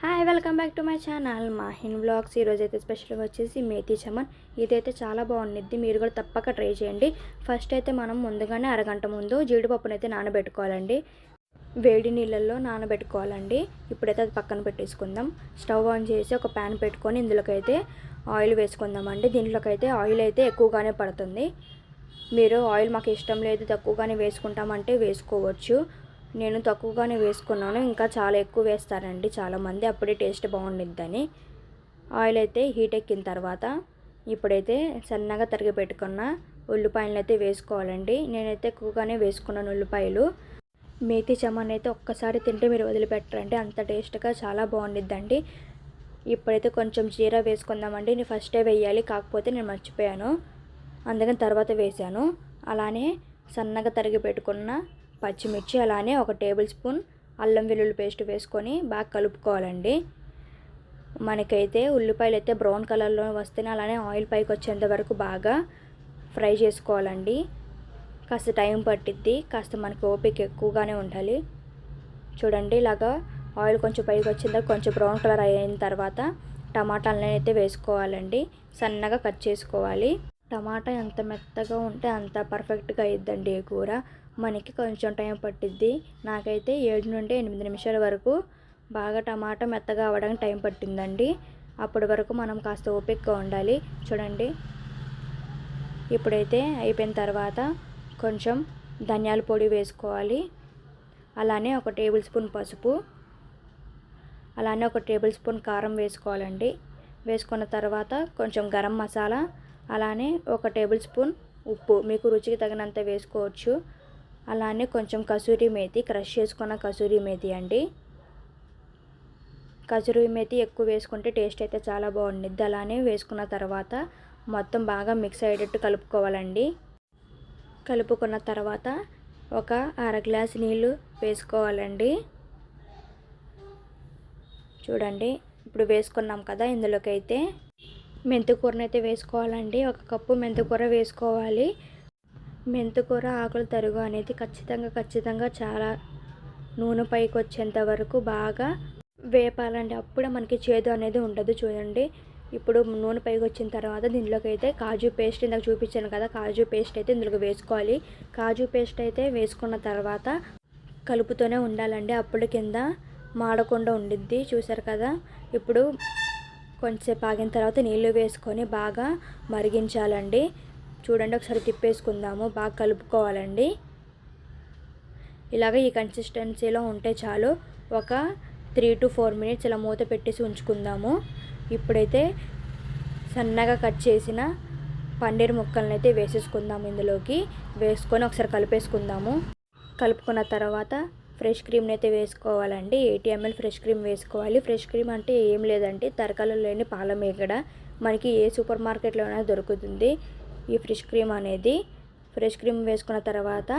Hi welcome back to my channel. Mahin vlogs ఈరోజు అయితే స్పెషల్గా వచ్చేసి మేతి చమన్. ఇదైతే చాలా బాగుండిద్ది. మీరు కూడా తప్పక ట్రై చేయండి. ఫస్ట్ అయితే మనం ముందుగానే అరగంట ముందు జీడిపప్పును అయితే నానబెట్టుకోవాలండి. వేడి నీళ్ళల్లో నానబెట్టుకోవాలండి. ఇప్పుడైతే అది పక్కన పెట్టేసుకుందాం. స్టవ్ ఆన్ చేసి ఒక ప్యాన్ పెట్టుకొని ఇందులోకైతే ఆయిల్ వేసుకుందామండి. దీంట్లోకైతే ఆయిల్ అయితే ఎక్కువగానే పడుతుంది. మీరు ఆయిల్ మాకు ఇష్టం లేదు తక్కువగానే వేసుకుంటామంటే వేసుకోవచ్చు. నేను తక్కువగానే వేసుకున్నాను. ఇంకా చాలా ఎక్కువ వేస్తారండి. చాలామంది అప్పుడే టేస్ట్ బాగుండిద్దని. ఆయిల్ అయితే హీట్ ఎక్కిన తర్వాత ఇప్పుడైతే సన్నగా తరిగి పెట్టుకున్న ఉల్లిపాయలను అయితే వేసుకోవాలండి. నేనైతే ఎక్కువగానే వేసుకున్నాను ఉల్లిపాయలు. మేతి చమన్ అయితే ఒక్కసారి తింటే మీరు వదిలిపెట్టరండి. అంత టేస్ట్గా చాలా బాగుండిద్దండి. ఇప్పుడైతే కొంచెం జీరా వేసుకుందామండి. నేను ఫస్టే వేయాలి కాకపోతే నేను మర్చిపోయాను. అందుకని తర్వాత వేసాను. అలానే సన్నగా తరిగి పెట్టుకున్న పచ్చిమిర్చి అలానే ఒక టేబుల్ స్పూన్ అల్లం వెల్లుల్లి పేస్ట్ వేసుకొని బాగా కలుపుకోవాలండి. మనకైతే ఉల్లిపాయలు అయితే బ్రౌన్ కలర్లో వస్తేనే అలానే ఆయిల్ పైకి వచ్చేంత వరకు బాగా ఫ్రై చేసుకోవాలండి. కాస్త టైం పట్టిద్ది కాస్త మనకి ఓపిక ఎక్కువగానే ఉండాలి. చూడండి ఇలాగా ఆయిల్ కొంచెం పైకి వచ్చిన తర్వాత కొంచెం బ్రౌన్ కలర్ అయిన తర్వాత టమాటాలను అయితే వేసుకోవాలండి. సన్నగా కట్ చేసుకోవాలి. టమాటా ఎంత మెత్తగా ఉంటే అంత పర్ఫెక్ట్గా అయిద్దండి ఈ కూర. మనకి కొంచెం టైం పట్టిద్ది. నాకైతే ఏడు నుండి ఎనిమిది నిమిషాల వరకు బాగా టమాటా మెత్తగా అవ్వడానికి టైం పట్టిందండి. అప్పటి వరకు మనం కాస్త ఓపికగా ఉండాలి. చూడండి. ఇప్పుడైతే అయిపోయిన తర్వాత కొంచెం ధనియాల పొడి వేసుకోవాలి. అలానే ఒక టేబుల్ స్పూన్ పసుపు. అలానే ఒక టేబుల్ స్పూన్ కారం వేసుకోవాలండి. వేసుకున్న తర్వాత కొంచెం గరం మసాలా. అలానే ఒక టేబుల్ స్పూన్ ఉప్పు. మీకు రుచికి తగినంత వేసుకోవచ్చు. అలానే కొంచెం కసూరి మేతి క్రష్ చేసుకున్న కసూరి మేతి అండి. కసూరి మేతి ఎక్కువ వేసుకుంటే టేస్ట్ అయితే చాలా బాగుండిద్ది. అలానే వేసుకున్న తర్వాత మొత్తం బాగా మిక్స్ అయ్యేటట్టు కలుపుకోవాలండి. కలుపుకున్న తర్వాత ఒక అర గ్లాస్ నీళ్ళు వేసుకోవాలండి. చూడండి ఇప్పుడు వేసుకున్నాం కదా ఇందులోకి అయితే మెంతికూరని అయితే వేసుకోవాలండి. ఒక కప్పు మెంతికూర వేసుకోవాలి. మెంతికూర ఆకులు తరుగు అనేది ఖచ్చితంగా ఖచ్చితంగా చాలా నూనె పైకి వచ్చేంత వరకు బాగా వేపాలండి. అప్పుడే మనకి చేదు అనేది ఉండదు చూడండి. ఇప్పుడు నూనె పైకి వచ్చిన తర్వాత దీనిలోకి అయితే కాజు పేస్ట్ ఇందాక చూపించాను కదా కాజు పేస్ట్ అయితే ఇందులోకి వేసుకోవాలి. కాజు పేస్ట్ అయితే వేసుకున్న తర్వాత కలుపుతూనే ఉండాలండి. అప్పుడు కింద మాడకుండా ఉండిద్ది చూసారు కదా. ఇప్పుడు కొంచెంసేపు ఆగిన తర్వాత నీళ్ళు వేసుకొని బాగా మరిగించాలండి. చూడండి ఒకసారి తిప్పేసుకుందాము. బాగా కలుపుకోవాలండి. ఇలాగ ఈ కన్సిస్టెన్సీలో ఉంటే చాలు. ఒక త్రీ టు ఫోర్ మినిట్స్ ఇలా మూత పెట్టేసి ఉంచుకుందాము. ఇప్పుడైతే సన్నగా కట్ చేసిన పన్నీర్ ముక్కలను అయితే వేసేసుకుందాము ఇందులోకి. వేసుకొని ఒకసారి కలిపేసుకుందాము. కలుపుకున్న తర్వాత ఫ్రెష్ క్రీమ్ని అయితే వేసుకోవాలండి. ఎయిటీ ఎంఎల్ ఫ్రెష్ క్రీమ్ వేసుకోవాలి. ఫ్రెష్ క్రీమ్ అంటే ఏం లేదండి. తరకాలు లేని పాలమే మేగడ మనకి ఏ సూపర్ మార్కెట్లోనైనా దొరుకుతుంది. ఈ ఫ్రెష్ క్రీమ్ అనేది ఫ్రెష్ క్రీమ్ వేసుకున్న తర్వాత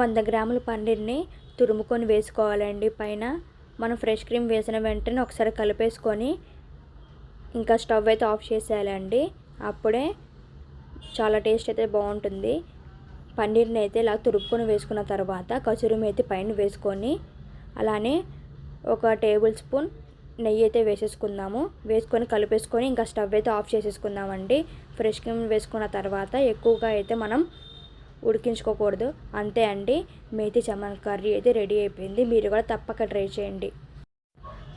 వంద గ్రాముల పన్నీర్ని తురుముకొని వేసుకోవాలండి. పైన మనం ఫ్రెష్ క్రీమ్ వేసిన వెంటనే ఒకసారి కలిపేసుకొని ఇంకా స్టవ్ అయితే ఆఫ్ చేసేయాలండి. అప్పుడే చాలా టేస్ట్ అయితే బాగుంటుంది. పన్నీర్ని అయితే ఇలా తురుపుకొని వేసుకున్న తర్వాత కసూరి మేతి పైన వేసుకొని అలానే ఒక టేబుల్ స్పూన్ నెయ్యి అయితే వేసేసుకుందాము. వేసుకొని కలిపేసుకొని ఇంకా స్టవ్ అయితే ఆఫ్ చేసేసుకుందామండి. ఫ్రెష్ క్రీమ్ వేసుకున్న తర్వాత ఎక్కువగా అయితే మనం ఉడికించుకోకూడదు. అంతే అండి. మేతి చమన్ కర్రీ అయితే రెడీ అయిపోయింది. మీరు కూడా తప్పక ట్రై చేయండి.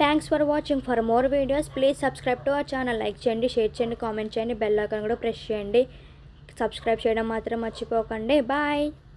Thanks for watching for more videos please subscribe to our channel like చేయండి షేర్ చేయండి కామెంట్ చేయండి బెల్ ఐకాన్ కూడా ప్రెస్ చేయండి. సబ్స్క్రైబ్ చేయడం మాత్రం మర్చిపోకండి. బాయ్